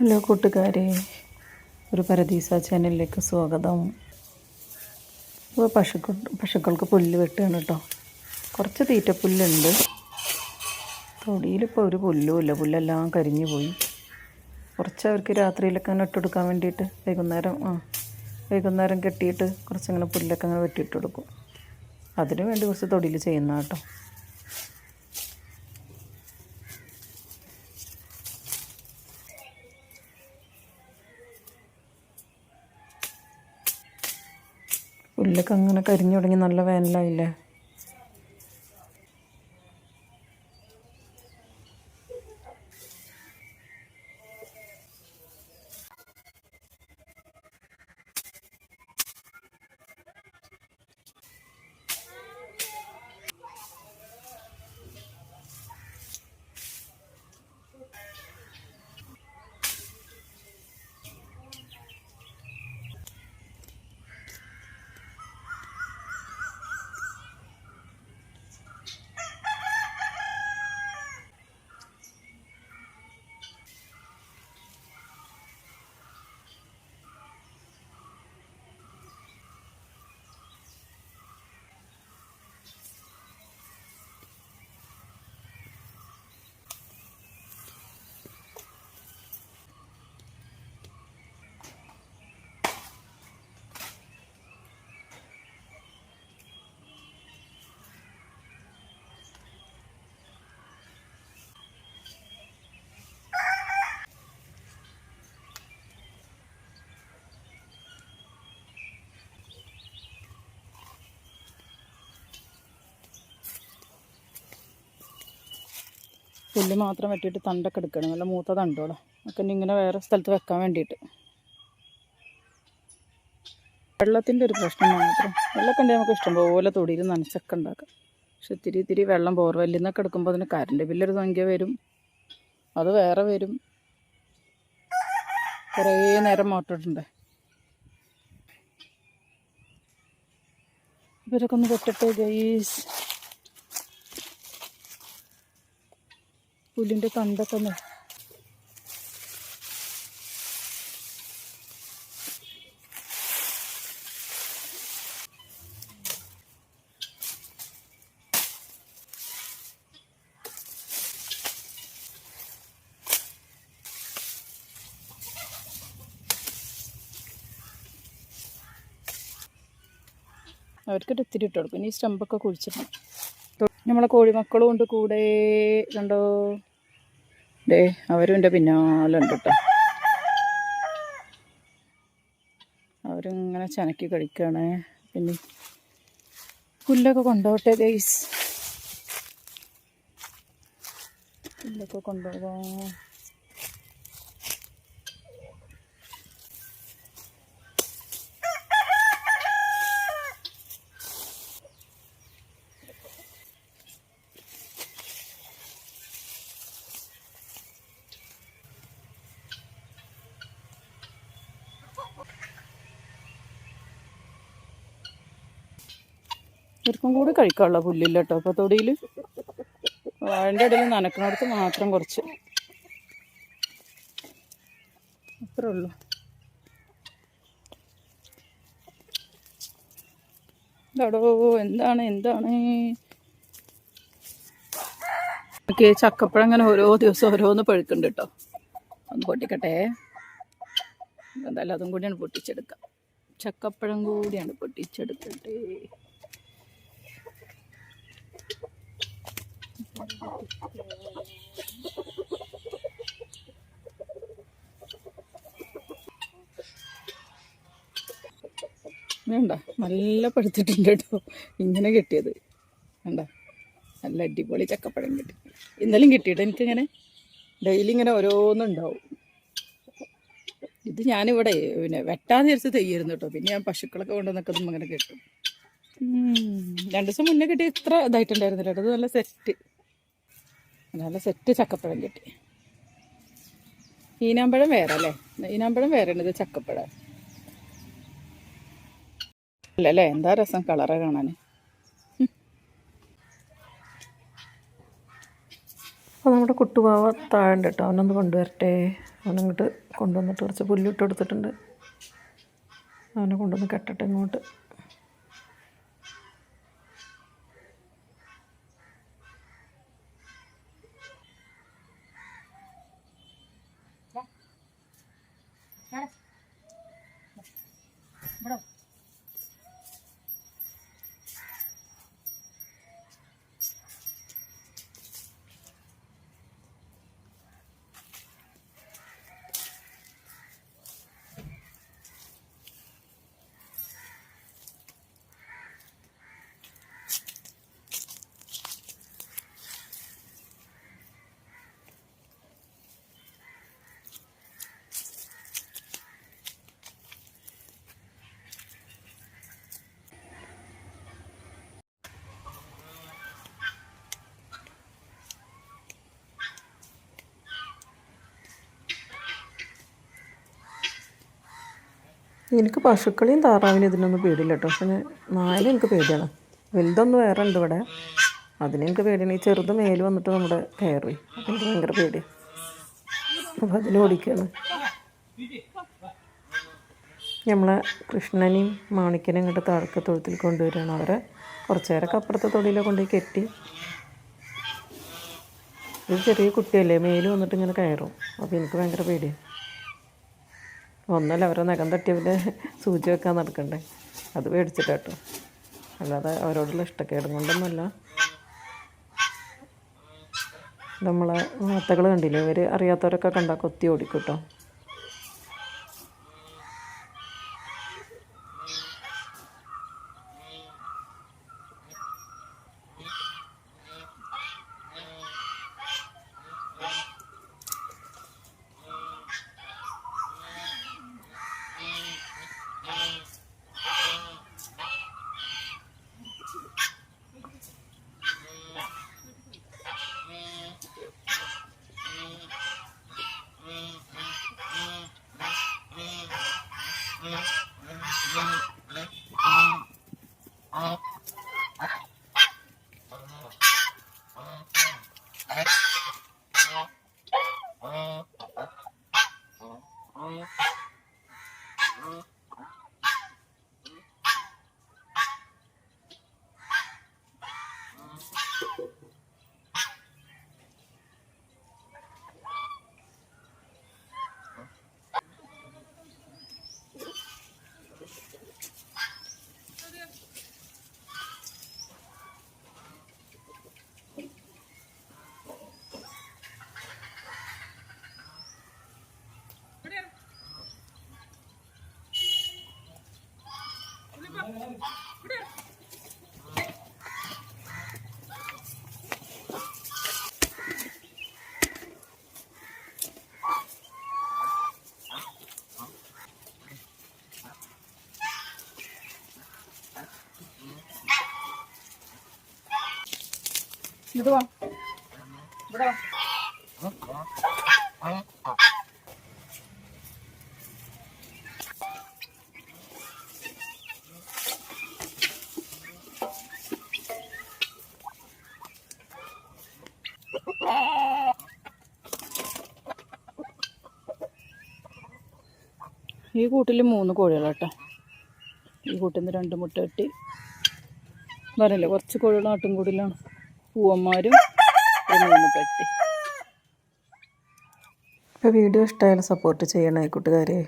Hello കൂട്ടുകാരെ ഒരു പരദീസ ചാനലിലേക്ക് സ്വാഗതം. ഇപ്പോൾ പശുക്കൾ പശുക്കൾക്ക് പുല്ല് വെട്ടുകയാണ് കേട്ടോ. കുറച്ച് തീറ്റപ്പുല്ലുണ്ട്. തൊടിയിലിപ്പോൾ ഒരു പുല്ലുമില്ല പുല്ലെല്ലാം കരിഞ്ഞു പോയി. കുറച്ച് അവർക്ക് രാത്രിയിലൊക്കെ അങ്ങനെ ഇട്ടെടുക്കാൻ വേണ്ടിയിട്ട് വൈകുന്നേരം ആ വൈകുന്നേരം കെട്ടിയിട്ട് കുറച്ചങ്ങനെ പുല്ലൊക്കെ അങ്ങനെ വെട്ടിയിട്ട് കൊടുക്കും. അതിനു വേണ്ടി കുറച്ച് തൊടിയിൽ ചെയ്യുന്ന കേട്ടോ. പുല്ലൊക്കെ അങ്ങനെ കരിഞ്ഞു തുടങ്ങി നല്ല വേനലായില്ലേ? പുല്ല് മാത്രം വെട്ടിയിട്ട് തണ്ടൊക്കെ എടുക്കണം. നല്ല മൂത്ത തണ്ടോടെ. ഒക്കെ ഇങ്ങനെ വേറെ സ്ഥലത്ത് വെക്കാൻ വേണ്ടിയിട്ട്. വെള്ളത്തിന്റെ ഒരു പ്രശ്നം മാത്രം. വെള്ളമൊക്കെ ഉണ്ടെങ്കിൽ നമുക്ക് ഇഷ്ടംപോലെ തൊടിയിൽ നനച്ചൊക്കെ ഉണ്ടാക്കാം. പക്ഷെ ഇത്തിരി ഇത്തിരി വെള്ളം ബോർവെല്ലിൽ നിന്നൊക്കെ എടുക്കുമ്പോൾ അതിന് കറണ്ട് ബില്ലൊരു സംഖ്യ വരും. അത് വേറെ വരും. കുറേ നേരം മോട്ടിട്ടുണ്ട് ഇവരൊക്കെ ഒന്ന് പൊട്ടട്ടെ ഗൈസ് പുല്ലിന്റെ തണ്ടൊക്കെ ഒന്ന് അവർക്കൊരു ഇത്തിരി ഇട്ട് കൊടുക്കും. ഇനി സ്റ്റമ്പൊക്കെ കുഴിച്ചിടണം. നമ്മളെ കോഴിമക്കളും ഉണ്ട് കൂടെ. കണ്ടോ? ഡേ അവരും എന്റെ പിന്നാലെ ഉണ്ട് കേട്ടോ. അവരിങ്ങനെ ചനക്കി കഴിക്കുകയാണ് പിന്നെ പുല്ലൊക്കെ കൊണ്ടോട്ടെ ഗൈസ് പുല്ലൊക്കെ കൊണ്ടുപോകാം ഇവർക്കും കൂടി കഴിക്കാനുള്ള പുല്ലില്ല കേട്ടോ അപ്പോൾ തൊടിയിൽ വാഴന്റെ ഇടയിൽ നനക്കണടുത്ത് മാത്രം കുറച്ച്. അത്രേ ഉള്ളൂ. എന്താടോ എന്താണ് എന്താണ്? ഓക്കെ ചക്കപ്പഴം അങ്ങനെ ഓരോ ദിവസം ഓരോന്ന് പഴുക്കുന്നുണ്ട് കേട്ടോ. ഒന്ന് പൊട്ടിക്കട്ടെ. എന്തായാലും അതും കൂടിയാണ് പൊട്ടിച്ചെടുക്കാം. ചക്കപ്പഴം കൂടിയാണ് പൊട്ടിച്ചെടുക്കട്ടെ വേണ്ട നല്ല പഴുത്തിട്ടുണ്ട് കേട്ടോ. ഇങ്ങനെ കിട്ടിയത്. വേണ്ട നല്ല അടിപൊളി ചക്കപ്പഴം കിട്ടി. ഇന്നലെയും കിട്ടിയിട്ട് എനിക്കിങ്ങനെ? ഡെയിലി ഇങ്ങനെ ഓരോന്നുണ്ടാവും. ഇത് ഞാനിവിടെ പിന്നെ വെട്ടാൻ വിചാരിച്ച് തെയ്യായിരുന്നു കേട്ടോ. പിന്നെ ഞാൻ പശുക്കളൊക്കെ കൊണ്ടുവന്നൊക്കെ അങ്ങനെ കിട്ടും. രണ്ട് ദിവസം മുന്നേ കിട്ടിയ ഇത്ര ഇതായിട്ടുണ്ടായിരുന്നില്ല കേട്ടോ. അത് നല്ല സെറ്റ് നല്ല സെറ്റ് ചക്കപ്പഴം കിട്ടി. ഈനാമ്പഴം വേറെ അല്ലേ? ഈനാമ്പഴം വേറെ ഉണ്ട് ഇത് ചക്കപ്പഴം. അല്ല അല്ലേ? എന്താ രസം കളറ് കാണാൻ അപ്പോൾ നമ്മുടെ കുട്ടുപാവ താഴെ കേട്ടോ. അവനൊന്ന് കൊണ്ടുവരട്ടെ. അവനങ്ങോട്ട് കൊണ്ടുവന്നിട്ട് കുറച്ച് പുല്ലിട്ട് കൊടുത്തിട്ടുണ്ട്. അവനെ കൊണ്ടുവന്ന് കെട്ടട്ടെ ഇങ്ങോട്ട്. എനിക്ക് പശുക്കളെയും താറാവിനും ഇതിനൊന്നും പേടിയില്ല കേട്ടോ. പക്ഷേ നായനെ എനിക്ക് പേടിയാണ്. വലുതൊന്നും വേറെ ഉണ്ട് ഇവിടെ അതിനെനിക്ക് പേടിയാണ്. ഈ ചെറുത് മേൽ വന്നിട്ട് നമ്മുടെ കയറി. എനിക്ക് ഭയങ്കര പേടിയാണ് അപ്പം അതിന് ഓടിക്കുകയാണ് നമ്മളെ കൃഷ്ണനെയും മാണിക്കനെയും ഇങ്ങോട്ട് താഴത്തെ തൊഴുത്തിൽ കൊണ്ടുവരികയാണ് അവരെ. കുറച്ച് നേരമൊക്കെ അപ്പുറത്തെ തൊടിയിലെ കൊണ്ടുപോയി കെട്ടി. ഒരു ചെറിയ കുട്ടിയല്ലേ? മേൽ വന്നിട്ട് ഇങ്ങനെ കയറും. അപ്പോൾ എനിക്ക് ഭയങ്കര പേടിയാണ് ഒന്നല്ല അവരെ നഖം തട്ടിയവർ സൂചി വെക്കാൻ നടക്കണ്ടേ? അത് പേടിച്ചിട്ട് കേട്ടോ. അല്ലാതെ അവരോടുള്ള ഇഷ്ടക്കേടും കൊണ്ടൊന്നുമല്ല നമ്മളെ വാർത്തകൾ കണ്ടില്ലേ? ഇവർ അറിയാത്തവരൊക്കെ കണ്ടാൽ കൊത്തി ഓടിക്കും Bye. വാ. ഈ കൂട്ടിൽ മൂന്ന് കോഴികളാട്ടോ ഈ കൂട്ടിൽ നിന്ന് രണ്ട് മുട്ട കെട്ടി പറഞ്ഞില്ലേ കുറച്ച് കോഴികൾ നാട്ടും കൂടിലാണ്. പൂവന്മാരും പെട്ടി. ഇപ്പോൾ വീഡിയോ ഇഷ്ടമായാലും സപ്പോർട്ട് ചെയ്യണേ കൂട്ടുകാരെ.